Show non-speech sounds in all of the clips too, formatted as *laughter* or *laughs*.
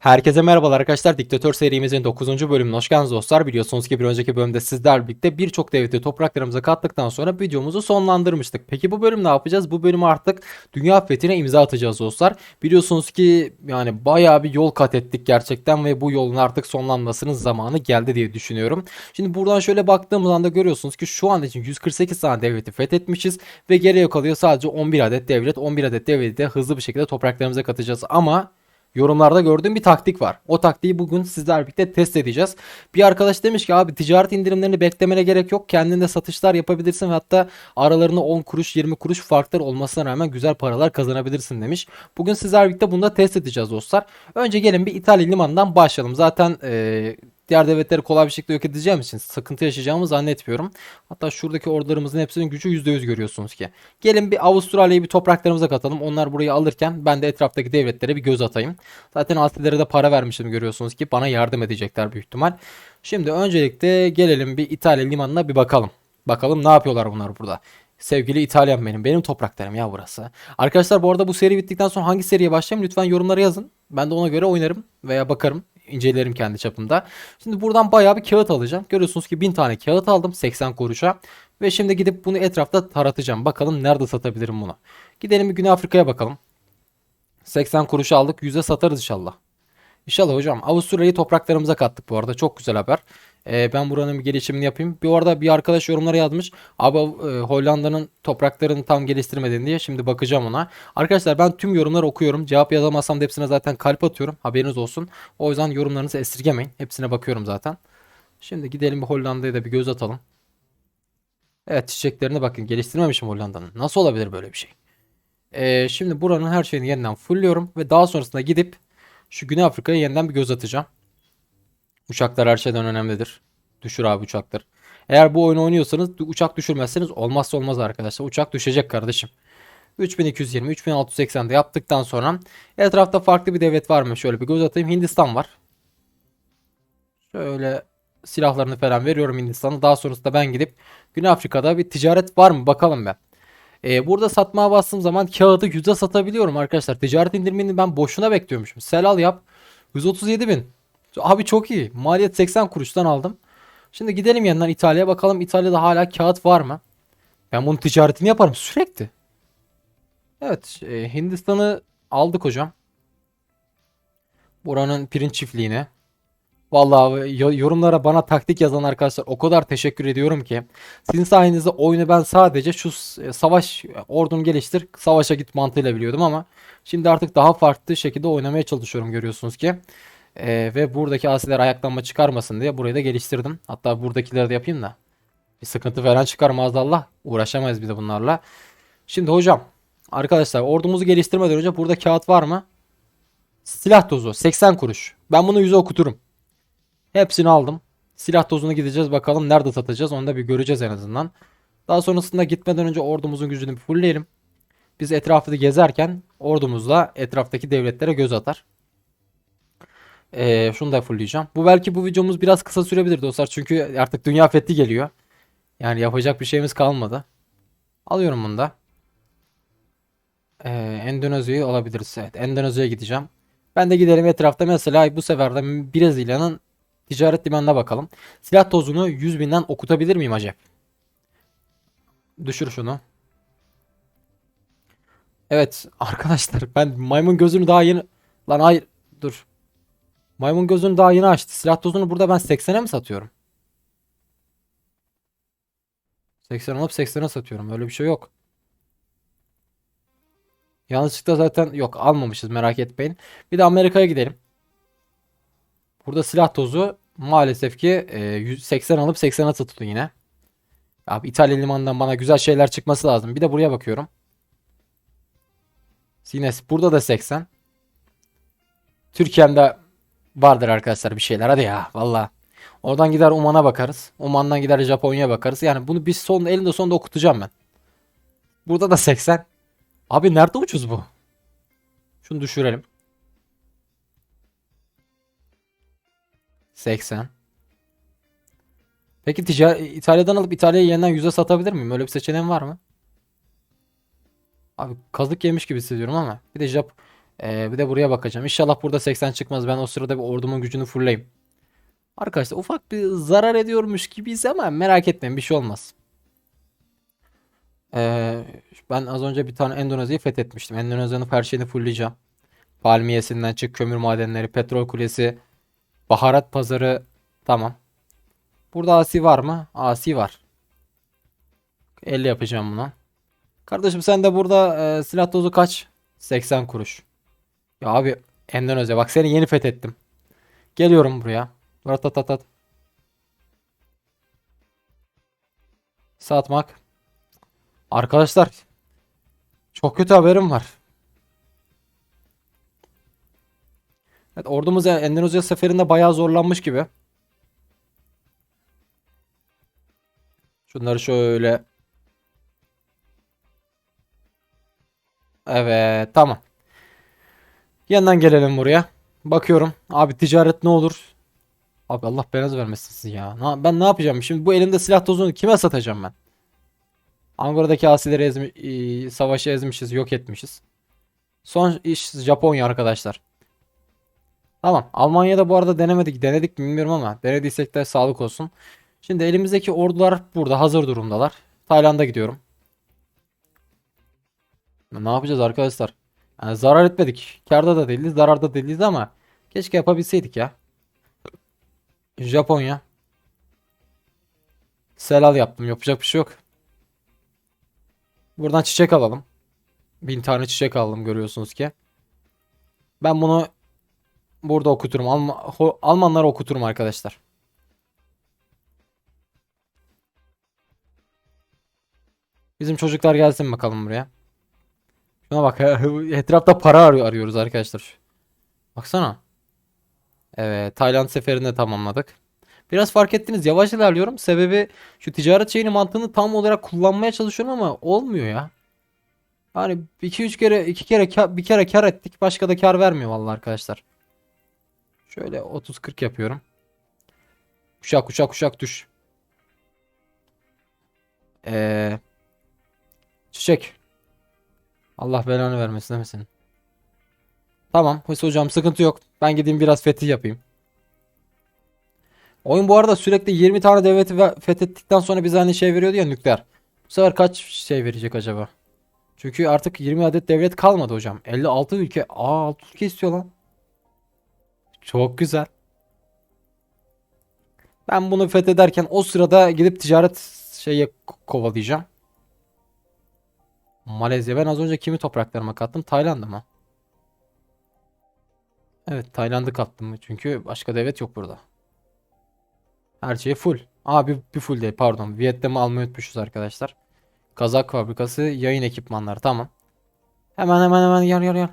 Herkese merhabalar arkadaşlar. Diktatör serimizin 9. bölümüne hoş geldiniz dostlar. Biliyorsunuz ki bir önceki bölümde sizlerle birlikte birçok devleti topraklarımıza kattıktan sonra videomuzu sonlandırmıştık. Peki bu bölüm ne yapacağız? Bu bölümü artık dünya fethine imza atacağız dostlar. Biliyorsunuz ki yani bayağı bir yol kat ettik gerçekten ve bu yolun artık sonlanmasının zamanı geldi diye düşünüyorum. Şimdi buradan şöyle baktığımız anda görüyorsunuz ki şu an için 148 tane devleti fethetmişiz ve geriye kalıyor sadece 11 adet devlet. 11 adet devleti de hızlı bir şekilde topraklarımıza katacağız ama yorumlarda gördüğüm bir taktik var. O taktiği bugün sizler birlikte test edeceğiz. Bir arkadaş demiş ki abi ticaret indirimlerini beklemene gerek yok. Kendinde satışlar yapabilirsin hatta aralarında 10 kuruş 20 kuruş farklar olmasına rağmen güzel paralar kazanabilirsin demiş. Bugün sizler birlikte bunu da test edeceğiz dostlar. Önce gelin bir İtalya limanından başlayalım. Zaten eee, diğer devletleri kolay bir şekilde yok edeceğim için sıkıntı yaşayacağımı zannetmiyorum. Hatta şuradaki ordularımızın hepsinin gücü %100 görüyorsunuz ki. Gelin bir Avustralya'yı bir topraklarımıza katalım. Onlar burayı alırken ben de etraftaki devletlere bir göz atayım. Zaten Asilere de para vermişim görüyorsunuz ki bana yardım edecekler büyük ihtimal. Şimdi öncelikle gelelim bir İtalya limanına bir bakalım. Bakalım ne yapıyorlar bunlar burada. Sevgili İtalyan benim. Benim topraklarım ya burası. Arkadaşlar bu arada bu seri bittikten sonra hangi seriye başlayayım lütfen yorumlara yazın. Ben de ona göre oynarım veya bakarım. İncelerim kendi çapımda. Şimdi buradan bayağı bir kağıt alacağım. Görüyorsunuz ki 1000 tane kağıt aldım 80 kuruşa. Ve şimdi gidip bunu etrafta taratacağım. Bakalım nerede satabilirim bunu. Gidelim bir Güney Afrika'ya bakalım. 80 kuruşa aldık. 100'e satarız inşallah. İnşallah hocam. Avusturya'yı topraklarımıza kattık bu arada. Çok güzel haber. Ee, ben buranın bir gelişimini yapayım. Bir arada bir arkadaş yorumlara yazmış. Abi e, Hollanda'nın topraklarını tam geliştirmedin diye. Şimdi bakacağım ona. Arkadaşlar ben tüm yorumları okuyorum. Cevap yazamazsam da hepsine zaten kalp atıyorum. Haberiniz olsun. O yüzden yorumlarınızı esirgemeyin. Hepsine bakıyorum zaten. Şimdi gidelim bir Hollanda'ya da bir göz atalım. Evet çiçeklerine bakın. Geliştirmemişim Hollanda'nın. Nasıl olabilir böyle bir şey? Ee, şimdi buranın her şeyini yeniden fullliyorum. Ve daha sonrasında gidip şu Güney Afrika'ya yeniden bir göz atacağım. Uçaklar her şeyden önemlidir. Düşür abi uçakları. Eğer bu oyunu oynuyorsanız uçak düşürmezseniz olmazsa olmaz arkadaşlar. Uçak düşecek kardeşim. 3220, 3680'de yaptıktan sonra etrafta farklı bir devlet var mı? Şöyle bir göz atayım. Hindistan var. Şöyle silahlarını falan veriyorum Hindistan'a. Daha sonrasında ben gidip Güney Afrika'da bir ticaret var mı bakalım ben. Ee, burada satmaya bastığım zaman kağıdı 100'e satabiliyorum arkadaşlar. Ticaret indirimini ben boşuna bekliyormuşum. Sel al yap. 137 bin. Abi çok iyi. Maliyet 80 kuruştan aldım. Şimdi gidelim yanından İtalya'ya bakalım İtalya'da hala kağıt var mı? Ben bunun ticaretini yaparım sürekli. Evet e, Hindistan'ı aldık hocam. Buranın pirinç çiftliğine. Vallahi yo- yorumlara bana taktik yazan arkadaşlar o kadar teşekkür ediyorum ki. Sizin sayenizde oyunu ben sadece şu e, savaş ordunu geliştir, savaşa git mantığıyla biliyordum ama şimdi artık daha farklı şekilde oynamaya çalışıyorum görüyorsunuz ki. Ee, ve buradaki asiler ayaklanma çıkarmasın diye burayı da geliştirdim. Hatta buradakileri de yapayım da. Bir sıkıntı falan çıkar maazallah. Uğraşamayız bir de bunlarla. Şimdi hocam. Arkadaşlar ordumuzu geliştirmeden önce burada kağıt var mı? Silah tozu 80 kuruş. Ben bunu 100'e okuturum. Hepsini aldım. Silah tozuna gideceğiz bakalım nerede satacağız onu da bir göreceğiz en azından. Daha sonrasında gitmeden önce ordumuzun gücünü bir fullleyelim. Biz etrafı gezerken ordumuzla etraftaki devletlere göz atar. Ee, şunu da fullleyeceğim. Bu belki bu videomuz biraz kısa sürebilir dostlar. Çünkü artık dünya fethi geliyor. Yani yapacak bir şeyimiz kalmadı. Alıyorum bunu da. Ee, Endonezya'yı alabiliriz. Evet, Endonezya'ya gideceğim. Ben de gidelim etrafta mesela bu sefer de Brezilya'nın ticaret limanına bakalım. Silah tozunu 100 binden okutabilir miyim acaba? Düşür şunu. Evet *laughs* arkadaşlar ben maymun gözünü daha yeni... Lan hayır dur. Maymun gözünü daha yeni açtı. Silah tozunu burada ben 80'e mi satıyorum? 80 alıp 80'e satıyorum. Öyle bir şey yok. Yanlışlıkla zaten yok almamışız merak etmeyin. Bir de Amerika'ya gidelim. Burada silah tozu maalesef ki e, 180 alıp 80'e satıldı yine. Abi İtalya limanından bana güzel şeyler çıkması lazım. Bir de buraya bakıyorum. Yine burada da 80. Türkiye'mde vardır arkadaşlar bir şeyler. Hadi ya valla. Oradan gider Oman'a bakarız. Oman'dan gider Japonya'ya bakarız. Yani bunu bir son elinde sonunda okutacağım ben. Burada da 80. Abi nerede ucuz bu? Şunu düşürelim. 80. Peki ticari İtalya'dan alıp İtalya'ya yeniden 100'e satabilir miyim? Öyle bir seçeneğim var mı? Abi kazık yemiş gibi hissediyorum ama. Bir de Jap Ee, bir de buraya bakacağım. İnşallah burada 80 çıkmaz. Ben o sırada bir ordumun gücünü fullleyeyim. Arkadaşlar ufak bir zarar ediyormuş gibiyiz ama merak etmeyin bir şey olmaz. Ee, ben az önce bir tane Endonezya'yı fethetmiştim. Endonezya'nın her şeyini fullleyeceğim. Palmiyesinden çık, kömür madenleri, petrol kulesi, baharat pazarı. Tamam. Burada asi var mı? Asi var. 50 yapacağım buna. Kardeşim sen de burada e, silah dozu kaç? 80 kuruş. Ya abi Endonezya bak seni yeni fethettim. Geliyorum buraya. Ratatatat. Satmak. Arkadaşlar çok kötü haberim var. Evet ordumuz ya- Endonezya seferinde bayağı zorlanmış gibi. Şunları şöyle. Evet tamam. Yandan gelelim buraya. Bakıyorum. Abi ticaret ne olur? Abi Allah belanızı vermesin sizi ya. Ben ne yapacağım? Şimdi bu elimde silah tozunu kime satacağım ben? Angora'daki asileri ezmi e, savaşı ezmişiz, yok etmişiz. Son iş Japonya arkadaşlar. Tamam. Almanya'da bu arada denemedik. Denedik mi bilmiyorum ama denediysek de sağlık olsun. Şimdi elimizdeki ordular burada hazır durumdalar. Tayland'a gidiyorum. Ne yapacağız arkadaşlar? Yani zarar etmedik. Karda da değiliz, zararda değiliz ama keşke yapabilseydik ya. Japonya. Selal yaptım. Yapacak bir şey yok. Buradan çiçek alalım. Bin tane çiçek aldım görüyorsunuz ki. Ben bunu burada okuturum. Alma, Almanlara okuturum arkadaşlar. Bizim çocuklar gelsin bakalım buraya. Şuna bak. Etrafta para arıyor, arıyoruz arkadaşlar. Baksana. Evet, Tayland seferini de tamamladık. Biraz fark ettiniz yavaş ilerliyorum. Sebebi şu ticaret şeyini mantığını tam olarak kullanmaya çalışıyorum ama olmuyor ya. Hani 2-3 kere 2 kere bir kere kar ettik. Başka da kar vermiyor vallahi arkadaşlar. Şöyle 30-40 yapıyorum. Uşak uşak uşak düş. Ee, çiçek. Allah belanı vermesin demesin. Tamam. Hüsnü hocam sıkıntı yok. Ben gideyim biraz fetih yapayım. Oyun bu arada sürekli 20 tane devleti fethettikten sonra bize hani şey veriyordu ya nükleer. Bu sefer kaç şey verecek acaba? Çünkü artık 20 adet devlet kalmadı hocam. 56 ülke. Aa 6 ülke istiyor lan. Çok güzel. Ben bunu fethederken o sırada gidip ticaret şeye ko- kovalayacağım. Malezya. Ben az önce kimi topraklarıma kattım? Tayland'a mı? Evet Tayland'ı kattım. Çünkü başka devlet yok burada. Her şey full. Aa bir, full değil pardon. Vietnam'ı almayı unutmuşuz arkadaşlar. Kazak fabrikası, yayın ekipmanları tamam. Hemen hemen hemen gel gel gel.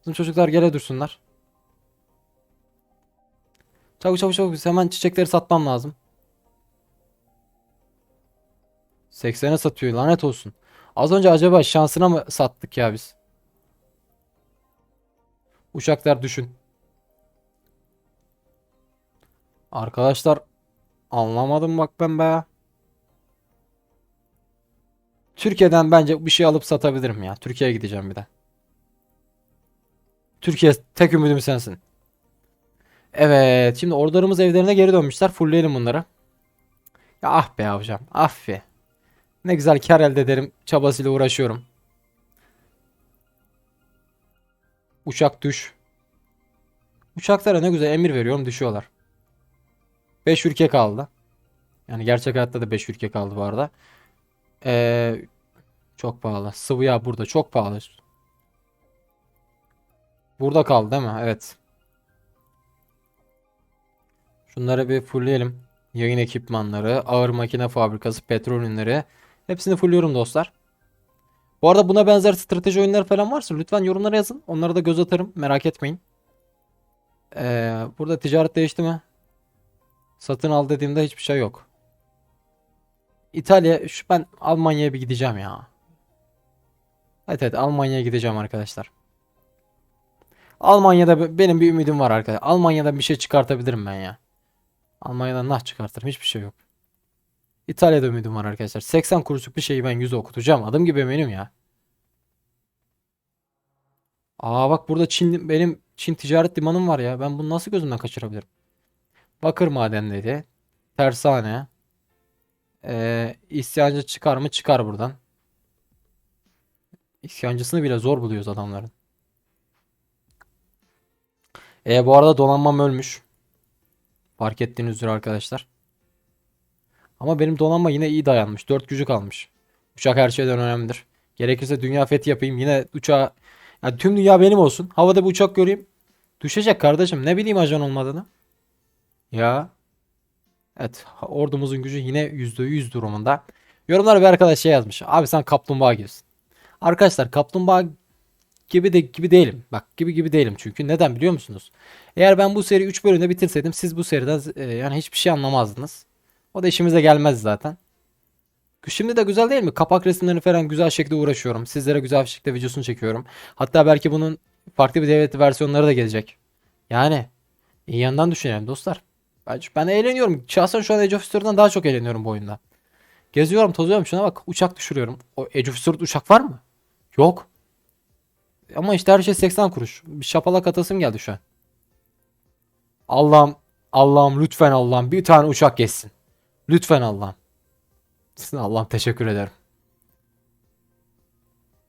Bizim çocuklar gele dursunlar. Çabuk çabuk çabuk hemen çiçekleri satmam lazım. 80'e satıyor lanet olsun. Az önce acaba şansına mı sattık ya biz? Uçaklar düşün. Arkadaşlar anlamadım bak ben be. Türkiye'den bence bir şey alıp satabilirim ya. Türkiye'ye gideceğim bir de. Türkiye tek ümidim sensin. Evet, şimdi ordularımız evlerine geri dönmüşler. Fullleyelim bunları. Ya ah be hocam, ah be. Ne güzel kar elde ederim çabasıyla uğraşıyorum. Uçak düş. Uçaklara ne güzel emir veriyorum düşüyorlar. 5 ülke kaldı. Yani gerçek hayatta da 5 ülke kaldı bu arada. Ee, çok pahalı. Sıvı yağ burada çok pahalı. Burada kaldı değil mi? Evet. Şunları bir fullleyelim. Yayın ekipmanları, ağır makine fabrikası, petrol ürünleri. Hepsini fullliyorum dostlar. Bu arada buna benzer strateji oyunları falan varsa lütfen yorumlara yazın. Onlara da göz atarım. Merak etmeyin. Ee, burada ticaret değişti mi? Satın al dediğimde hiçbir şey yok. İtalya, şu ben Almanya'ya bir gideceğim ya. Evet evet Almanya'ya gideceğim arkadaşlar. Almanya'da be- benim bir ümidim var arkadaşlar. Almanya'dan bir şey çıkartabilirim ben ya. Almanya'dan nah çıkartırım hiçbir şey yok. İtalya'da ümidim var arkadaşlar. 80 kuruşluk bir şeyi ben 100'e okutacağım. Adım gibi eminim ya. Aa bak burada Çin benim Çin ticaret limanım var ya. Ben bunu nasıl gözümden kaçırabilirim? Bakır madenleri, tersane. Ee, isyancı çıkar mı? Çıkar buradan. İsyancısını bile zor buluyoruz adamların. E bu arada donanmam ölmüş. Fark ettiğiniz üzere arkadaşlar. Ama benim donanma yine iyi dayanmış. 4 gücü kalmış. Uçak her şeyden önemlidir. Gerekirse dünya fethi yapayım. Yine uçağı yani tüm dünya benim olsun. Havada bir uçak göreyim. Düşecek kardeşim. Ne bileyim ajan olmadığını. Ya. Evet. Ordumuzun gücü yine %100 durumunda. Yorumlara bir arkadaş şey yazmış. Abi sen kaplumbağa gibisin. Arkadaşlar kaplumbağa gibi de gibi değilim. Bak gibi gibi değilim çünkü. Neden biliyor musunuz? Eğer ben bu seri 3 bölümde bitirseydim siz bu seriden e, yani hiçbir şey anlamazdınız. O da işimize gelmez zaten. Şimdi de güzel değil mi? Kapak resimlerini falan güzel şekilde uğraşıyorum. Sizlere güzel şekilde videosunu çekiyorum. Hatta belki bunun farklı bir devlet versiyonları da gelecek. Yani iyi yandan düşünelim dostlar. Ben, ben eğleniyorum. Şahsen şu an Age of History'dan daha çok eğleniyorum bu oyunda. Geziyorum, tozuyorum. Şuna bak uçak düşürüyorum. O Age of History'da uçak var mı? Yok. Ama işte her şey 80 kuruş. Bir şapalak atasım geldi şu an. Allah'ım, Allah'ım lütfen Allah'ım bir tane uçak geçsin. Lütfen Allah'ım. Allah'ım teşekkür ederim.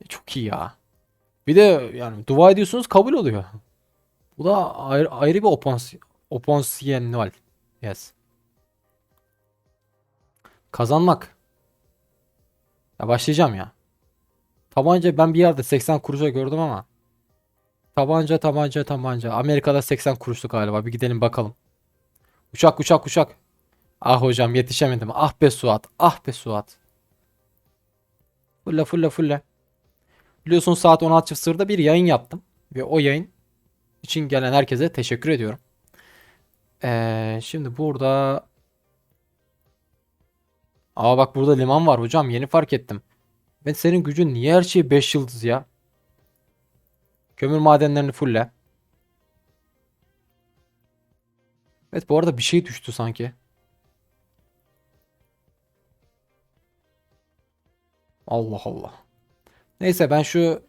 E, Çok iyi ya. Bir de yani dua ediyorsunuz kabul oluyor. Bu da ayrı, ayrı bir opons oponsiyonel. Yes. Kazanmak. Ya başlayacağım ya. Tabanca ben bir yerde 80 kuruşa gördüm ama. Tabanca tabanca tabanca. Amerika'da 80 kuruşlu galiba. Bir gidelim bakalım. Uçak uçak uçak. Ah hocam yetişemedim. Ah be Suat. Ah be Suat. Fulle fulle fulle. Biliyorsun saat 16.00'da bir yayın yaptım. Ve o yayın için gelen herkese teşekkür ediyorum. Ee, şimdi burada Aa bak burada liman var hocam yeni fark ettim. Ben senin gücün niye her şey 5 yıldız ya? Kömür madenlerini fulle. Evet bu arada bir şey düştü sanki. Allah Allah. Neyse ben şu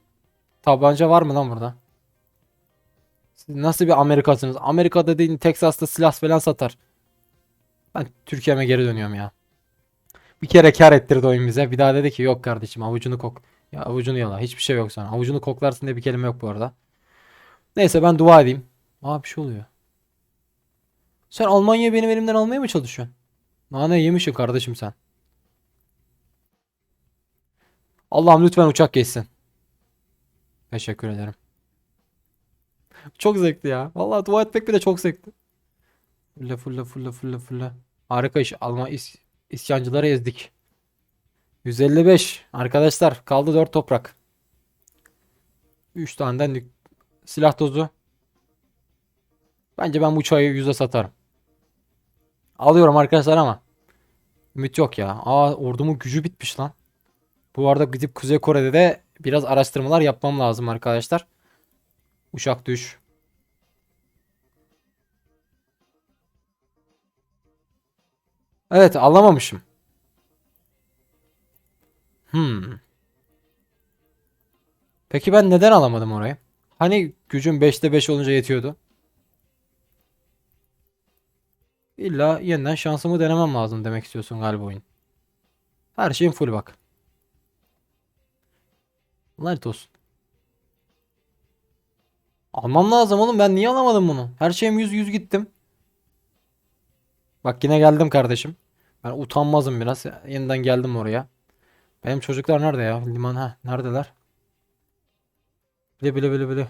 tabanca var mı lan burada? Siz nasıl bir Amerikasınız? Amerika'da değil Texas'ta silah falan satar. Ben Türkiye'me geri dönüyorum ya. Bir kere kar ettirdi oyun bize. Bir daha dedi ki yok kardeşim avucunu kok. Ya avucunu yala. Hiçbir şey yok sana. Avucunu koklarsın diye bir kelime yok bu arada. Neyse ben dua edeyim. Aa bir şey oluyor. Sen Almanya'yı benim elimden almaya mı çalışıyorsun? Nane yemişsin kardeşim sen. Allah'ım lütfen uçak geçsin. Teşekkür ederim. Çok zevkli ya. Vallahi dua etmek bile çok zevkli. Fulle fulle fulle fulle fulle. Harika iş. Alman is isyancıları ezdik. 155. Arkadaşlar kaldı 4 toprak. 3 tane de silah tozu. Bence ben bu çayı 100'e satarım. Alıyorum arkadaşlar ama. Ümit yok ya. Aa ordumun gücü bitmiş lan. Bu arada gidip Kuzey Kore'de de biraz araştırmalar yapmam lazım arkadaşlar. Uçak düş. Evet alamamışım. Hmm. Peki ben neden alamadım orayı? Hani gücüm 5'te 5 olunca yetiyordu. İlla yeniden şansımı denemem lazım demek istiyorsun galiba oyun. Her şeyim full bak. Lanet olsun. Almam lazım oğlum ben niye alamadım bunu? Her şeyim 100 100 gittim. Bak yine geldim kardeşim. Ben utanmazım biraz. Yeniden geldim oraya. Benim çocuklar nerede ya? Liman ha neredeler? Bile bile bile bile.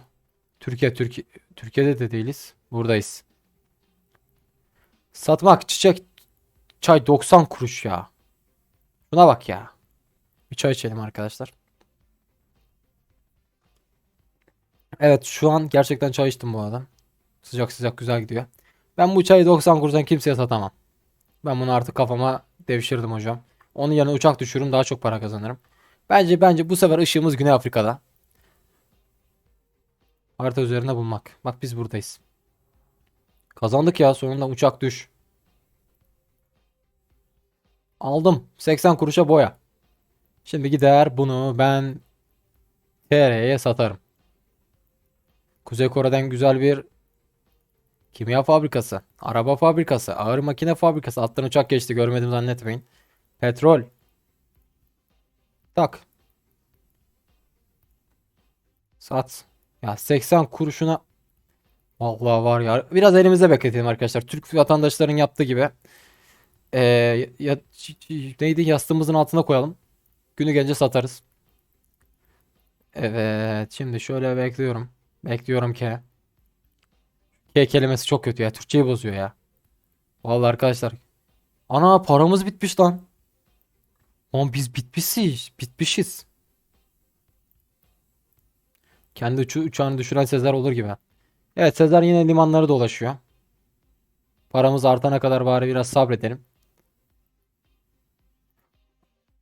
Türkiye Türkiye Türkiye'de de değiliz. Buradayız. Satmak çiçek çay 90 kuruş ya. Buna bak ya. Bir çay içelim arkadaşlar. Evet şu an gerçekten çay içtim bu arada. Sıcak sıcak güzel gidiyor. Ben bu çayı 90 kuruştan kimseye satamam. Ben bunu artık kafama devşirdim hocam. Onun yerine uçak düşürürüm daha çok para kazanırım. Bence bence bu sefer ışığımız Güney Afrika'da. Harita üzerinde bulmak. Bak biz buradayız. Kazandık ya sonunda uçak düş. Aldım. 80 kuruşa boya. Şimdi gider bunu ben TR'ye satarım. Kuzey Kore'den güzel bir kimya fabrikası, araba fabrikası, ağır makine fabrikası. Alttan uçak geçti görmedim zannetmeyin. Petrol. Tak. Sat. Ya 80 kuruşuna Vallahi var ya. Biraz elimizde bekletelim arkadaşlar. Türk vatandaşların yaptığı gibi. Ee, ya, neydi? Yastığımızın altına koyalım. Günü gelince satarız. Evet. Şimdi şöyle bekliyorum. Bekliyorum ki. K kelimesi çok kötü ya. Türkçeyi bozuyor ya. Vallahi arkadaşlar. Ana paramız bitmiş lan. Lan biz bitmişiz. Bitmişiz. Kendi uçu, uçağını düşüren Sezer olur gibi. Evet Sezer yine limanları dolaşıyor. Paramız artana kadar bari biraz sabredelim.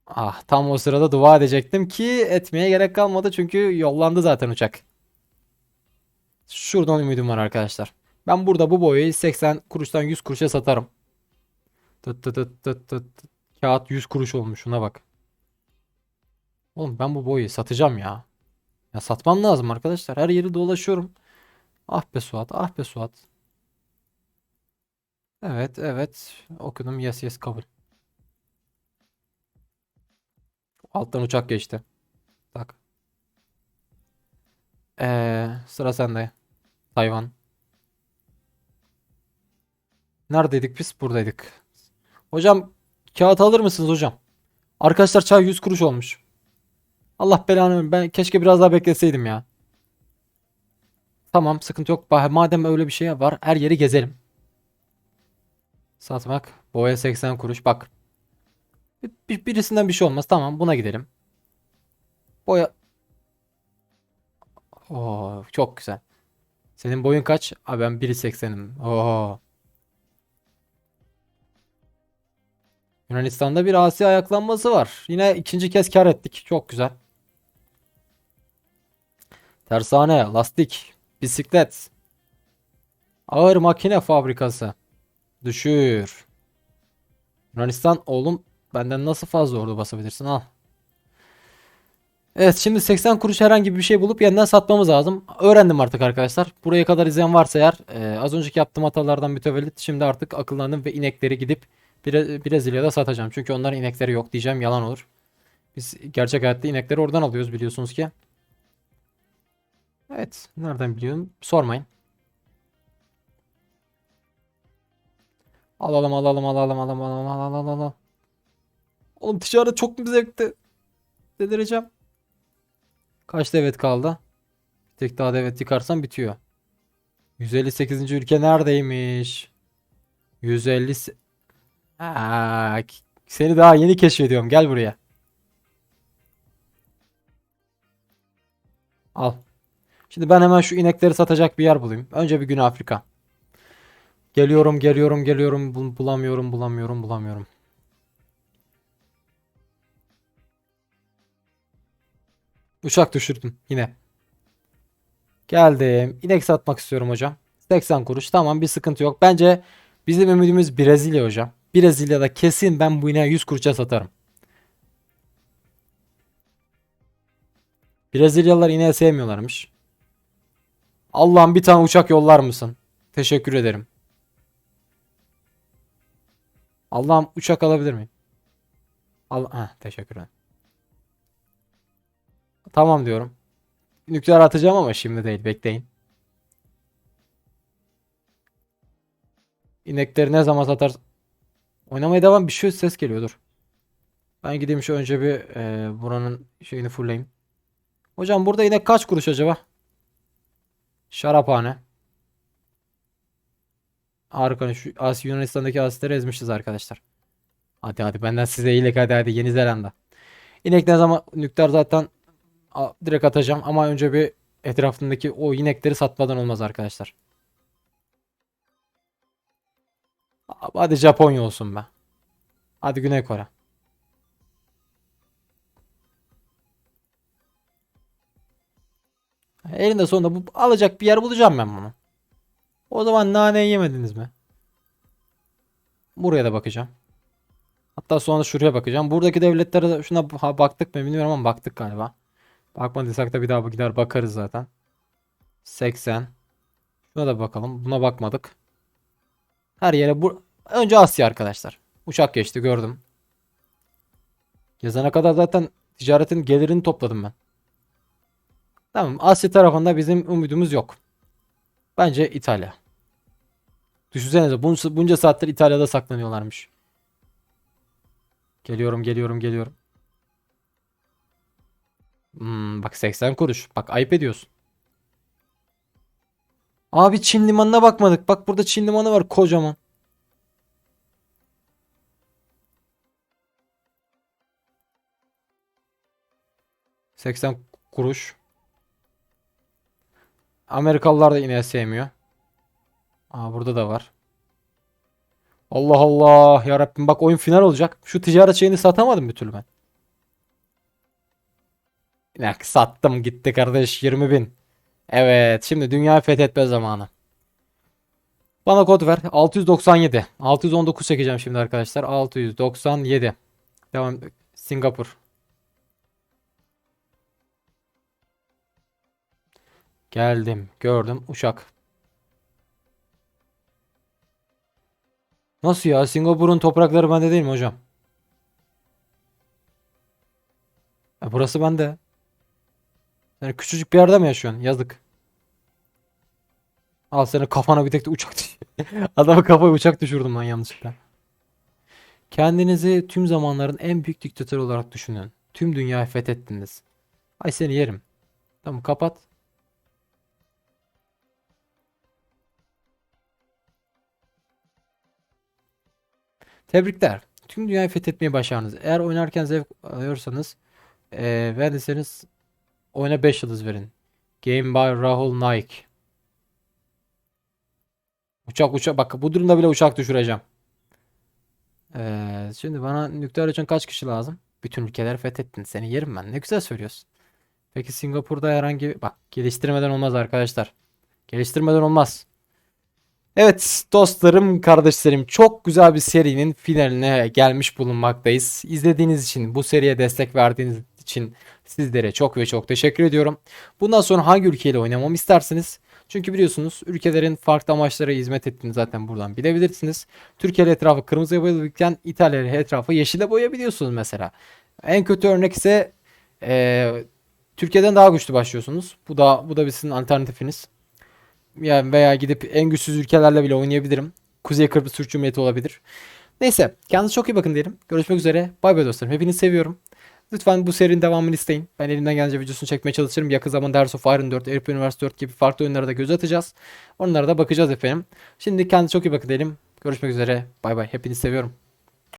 Ah tam o sırada dua edecektim ki etmeye gerek kalmadı çünkü yollandı zaten uçak. Şuradan ümidim var arkadaşlar. Ben burada bu boyayı 80 kuruştan 100 kuruşa satarım. Tıt tıt tıt tıt tıt. Kağıt 100 kuruş olmuş şuna bak. Oğlum ben bu boyayı satacağım ya. Ya satmam lazım arkadaşlar. Her yeri dolaşıyorum. Ah be Suat, ah be Suat. Evet, evet. Okudum. Yes, yes kabul. Alttan uçak geçti. Tak. Ee, sıra sende. Tayvan. Neredeydik biz? Buradaydık. Hocam kağıt alır mısınız hocam? Arkadaşlar çay 100 kuruş olmuş. Allah belanı. Ben keşke biraz daha bekleseydim ya. Tamam sıkıntı yok. Madem öyle bir şey var her yeri gezelim. Satmak. Boya 80 kuruş. Bak. Bir, bir- birisinden bir şey olmaz. Tamam buna gidelim. Boya. Oo, çok güzel. Senin boyun kaç? Abi ben 1.80'im. Oo. Yunanistan'da bir Asya ayaklanması var. Yine ikinci kez kar ettik. Çok güzel. Tersane, lastik, bisiklet, ağır makine fabrikası. Düşür. Yunanistan oğlum benden nasıl fazla ordu basabilirsin al. Evet şimdi 80 kuruş herhangi bir şey bulup yeniden satmamız lazım. Öğrendim artık arkadaşlar. Buraya kadar izleyen varsa eğer e, az önceki yaptığım hatalardan mütevellit şimdi artık akıllandım ve inekleri gidip Brezilya'da satacağım. Çünkü onların inekleri yok diyeceğim yalan olur. Biz gerçek hayatta inekleri oradan alıyoruz biliyorsunuz ki. Evet. Nereden biliyorum? Sormayın. Alalım alalım alalım alalım alalım alalım alalım. Oğlum ticaret çok mu zevkli? Delireceğim. Kaç devet kaldı? Bir tek daha devet yıkarsam bitiyor. 158. ülke neredeymiş? 150 se- Aa, seni daha yeni keşfediyorum. Gel buraya. Al. Şimdi ben hemen şu inekleri satacak bir yer bulayım. Önce bir Güney Afrika. Geliyorum, geliyorum, geliyorum. Bul- bulamıyorum, bulamıyorum, bulamıyorum. Uçak düşürdüm yine. Geldim. İnek satmak istiyorum hocam. 80 kuruş. Tamam bir sıkıntı yok. Bence bizim ümidimiz Brezilya hocam. Brezilya'da kesin ben bu ineği 100 kuruşa satarım. Brezilyalılar ineği sevmiyorlarmış. Allah'ım bir tane uçak yollar mısın? Teşekkür ederim. Allah'ım uçak alabilir miyim? Allah Heh, teşekkür ederim. Tamam diyorum. Nükleer atacağım ama şimdi değil. Bekleyin. İnekleri ne zaman satar? Oynamaya devam. Bir şey ses geliyor. Dur. Ben gideyim şu önce bir e, buranın şeyini fulleyim. Hocam burada inek kaç kuruş acaba? Şaraphane. Harika. Şu Asya Yunanistan'daki asitleri ezmişiz arkadaşlar. Hadi hadi benden size iyilik hadi hadi Yeni Zelanda. İnek ne zaman nükleer zaten direkt atacağım ama önce bir etrafındaki o inekleri satmadan olmaz arkadaşlar. Hadi Japonya olsun be. Hadi Güney Kore. Elinde sonunda bu alacak bir yer bulacağım ben bunu. O zaman naneyi yemediniz mi? Buraya da bakacağım. Hatta sonra şuraya bakacağım. Buradaki devletlere de şuna baktık mı bilmiyorum ama baktık galiba. Bakmadıysak da bir daha gider bakarız zaten. 80. Şuna da bakalım. Buna bakmadık. Her yere bu önce Asya arkadaşlar. Uçak geçti gördüm. Yazana kadar zaten ticaretin gelirini topladım ben. Tamam Asya tarafında bizim umudumuz yok. Bence İtalya. Düşünsenize bunca, bunca saattir İtalya'da saklanıyorlarmış. Geliyorum geliyorum geliyorum. Hmm, bak 80 kuruş. Bak ayıp ediyorsun. Abi Çin limanına bakmadık. Bak burada Çin limanı var kocaman. ...80 kuruş. Amerikalılar da yine sevmiyor. Aa burada da var. Allah Allah ya Rabbim bak oyun final olacak. Şu ticaret şeyini satamadım bir türlü ben. Ya sattım gitti kardeş 20 bin. Evet şimdi dünya fethetme zamanı. Bana kod ver 697. 619 çekeceğim şimdi arkadaşlar. 697. Devam Singapur. Geldim gördüm uçak. Nasıl ya? Singapur'un toprakları bende değil mi hocam? E, burası bende. Sen küçücük bir yerde mi yaşıyorsun? Yazık. Al senin kafana bir tek de uçak *laughs* Adamı kafaya uçak düşürdüm ben yanlışlıkla. Kendinizi tüm zamanların en büyük diktatörü olarak düşünün. Tüm dünyayı fethettiniz. Ay seni yerim. Tamam kapat. Tebrikler. Tüm dünyayı fethetmeyi başardınız. Eğer oynarken zevk alıyorsanız eee beğendiyseniz oyuna 5 yıldız verin. Game by Rahul Naik. Uçak uçak bak bu durumda bile uçak düşüreceğim. Eee, şimdi bana nükleer için kaç kişi lazım? Bütün ülkeleri fethettin. Seni yerim ben. Ne güzel söylüyorsun. Peki Singapur'da herhangi bak geliştirmeden olmaz arkadaşlar. Geliştirmeden olmaz. Evet dostlarım, kardeşlerim çok güzel bir serinin finaline gelmiş bulunmaktayız. İzlediğiniz için, bu seriye destek verdiğiniz için sizlere çok ve çok teşekkür ediyorum. Bundan sonra hangi ülkeyle oynamamı istersiniz? Çünkü biliyorsunuz ülkelerin farklı amaçlara hizmet ettiğini zaten buradan bilebilirsiniz. Türkiye etrafı kırmızıya boyalıkken İtalya etrafı yeşile boyayabiliyorsunuz mesela. En kötü örnek ise eee, Türkiye'den daha güçlü başlıyorsunuz. Bu da bu da sizin alternatifiniz. Yani veya gidip en güçsüz ülkelerle bile oynayabilirim. Kuzey Kıbrıs Türk Cumhuriyeti olabilir. Neyse kendinize çok iyi bakın diyelim. Görüşmek üzere. Bay bay dostlarım. Hepinizi seviyorum. Lütfen bu serinin devamını isteyin. Ben elimden gelince videosunu çekmeye çalışırım. Yakın zamanda Hearts of Iron 4, Airplane Universe 4 gibi farklı oyunlara da göz atacağız. Onlara da bakacağız efendim. Şimdi kendinize çok iyi bakın diyelim. Görüşmek üzere. Bay bay. Hepinizi seviyorum.